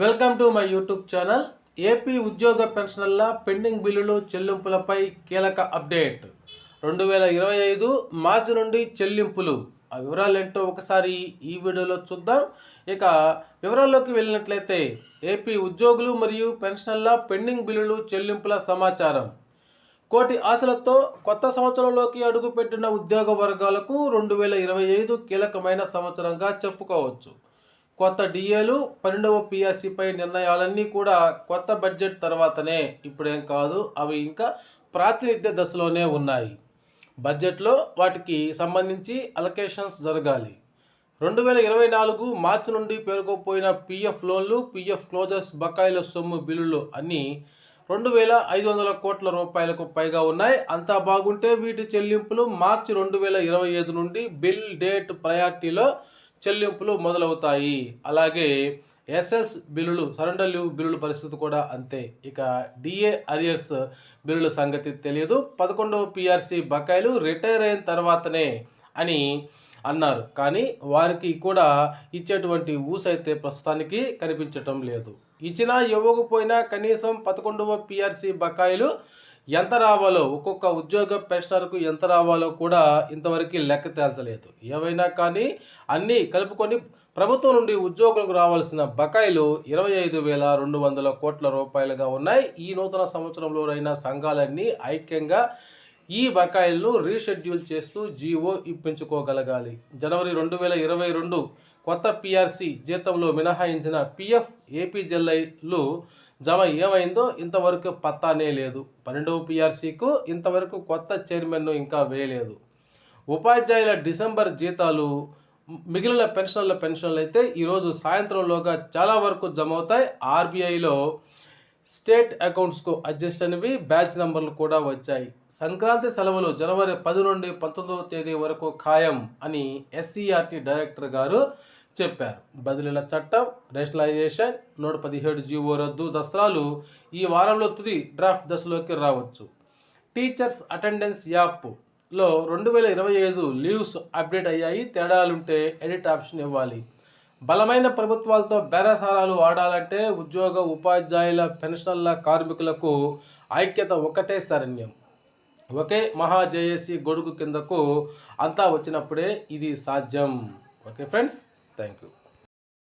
Welcome to my YouTube channel AP ఉద్యోగ పెన్షనర్ల pending బిల్లులు చెల్లింపులపై కీలక అప్డేట్. రెండు వేల ఇరవై ఐదు మార్చి నుండి చెల్లింపులు. ఆ వివరాలు ఏంటో ఒకసారి ఈ వీడియోలో చూద్దాం. ఇక వివరాల్లోకి వెళ్ళినట్లయితే ఏపీ ఉద్యోగులు మరియు పెన్షనర్ల పెండింగ్ బిల్లులు చెల్లింపుల సమాచారం. కోటి ఆశలతో కొత్త సంవత్సరంలోకి అడుగుపెట్టిన ఉద్యోగ వర్గాలకు రెండు వేల ఇరవై ఐదు కీలకమైన సంవత్సరంగా చెప్పుకోవచ్చు. కొత్త డిఏలు పన్నెండవ పిఆర్సీపై నిర్ణయాలన్నీ కూడా కొత్త బడ్జెట్ తర్వాతనే. ఇప్పుడేం కాదు అవి ఇంకా ప్రాతినిధ్య దశలోనే ఉన్నాయి. బడ్జెట్లో వాటికి సంబంధించి అలొకేషన్స్ జరగాలి. రెండు వేల ఇరవై నాలుగు మార్చి నుండి పేరుకోపోయిన పిఎఫ్ లోన్లు పిఎఫ్ క్లోజర్స్ బకాయిల సొమ్ము బిల్లులు అన్నీ రెండు వేల ఐదు వందల కోట్ల రూపాయలకు పైగా ఉన్నాయి. అంతా బాగుంటే వీటి చెల్లింపులు మార్చి రెండు వేల ఇరవై ఐదు నుండి బిల్ డేట్ ప్రయారిటీలో చెల్లింపులు మొదలవుతాయి. అలాగే ఎస్ఎస్ బిల్లులు సరెండర్ లీవ్ బిల్లుల పరిస్థితి కూడా అంతే. ఇక డిఏ అరియర్స్ బిల్లుల సంగతి తెలియదు. పదకొండవ పిఆర్సి బకాయిలు రిటైర్ అయిన తర్వాతనే అని అన్నారు. కానీ వారికి కూడా ఇచ్చేటువంటి ఊసైతే ప్రస్తుతానికి కనిపించటం లేదు. ఇచ్చినా ఇవ్వకపోయినా కనీసం పదకొండవ పిఆర్సి బకాయిలు ఎంత రావాలో ఒక్కొక్క ఉద్యోగ పెన్షనర్కు ఎంత రావాలో కూడా ఇంతవరకు లెక్క తేల్చలేదు. ఏవైనా కానీ అన్నీ కలుపుకొని ప్రభుత్వం నుండి ఉద్యోగులకు రావాల్సిన బకాయిలు ఇరవై ఐదు వేల రెండు వందల కోట్ల రూపాయలుగా ఉన్నాయి. ఈ నూతన సంవత్సరంలోనైనా సంఘాలన్నీ ఐక్యంగా ఈ బకాయిలను రీషెడ్యూల్ చేస్తూ జీవో ఇప్పించుకోగలగాలి. జనవరి రెండు వేల ఇరవై రెండు కొత్త పిఆర్సి జీతంలో మినహాయించిన పిఎఫ్ ఏపీ జల్లైలు జమ ఏమైందో ఇంతవరకు పత్తానే లేదు. పన్నెండవ పిఆర్సీకు ఇంతవరకు కొత్త చైర్మన్ను ఇంకా వేయలేదు. ఉపాధ్యాయుల డిసెంబర్ జీతాలు మిగిలిన పెన్షన్ల పెన్షన్లు అయితే ఈరోజు సాయంత్రంలోగా చాలా వరకు జమ అవుతాయి. ఆర్బీఐలో స్టేట్ అకౌంట్స్కు అడ్జస్ట్ అనేవి బ్యాచ్ నెంబర్లు కూడా వచ్చాయి. సంక్రాంతి సెలవులు జనవరి పది నుండి పంతొమ్మిదవ తేదీ వరకు ఖాయం అని ఎస్సీఆర్టీ డైరెక్టర్ గారు చెప్పారు. బదిలీల చట్టం రేషనలైజేషన్ నూట పదిహేడు జీవో రద్దు దస్త్రాలు ఈ వారంలో తుది డ్రాఫ్ట్ దశలోకి రావచ్చు. టీచర్స్ అటెండెన్స్ యాప్లో రెండు వేల ఇరవై ఐదు లీవ్స్ అప్డేట్ అయ్యాయి. తేడాలుంటే ఎడిట్ ఆప్షన్ ఇవ్వాలి. బలమైన ప్రభుత్వాలతో బేరసారాలు ఆడాలంటే ఉద్యోగ ఉపాధ్యాయుల పెన్షన్ల కార్మికులకు ఐక్యత ఒకటే శరణ్యం. ఒకే మహాజేఏసీ గొడుగు కిందకు అంతా వచ్చినప్పుడే ఇది సాధ్యం. Okay friends? Thank you.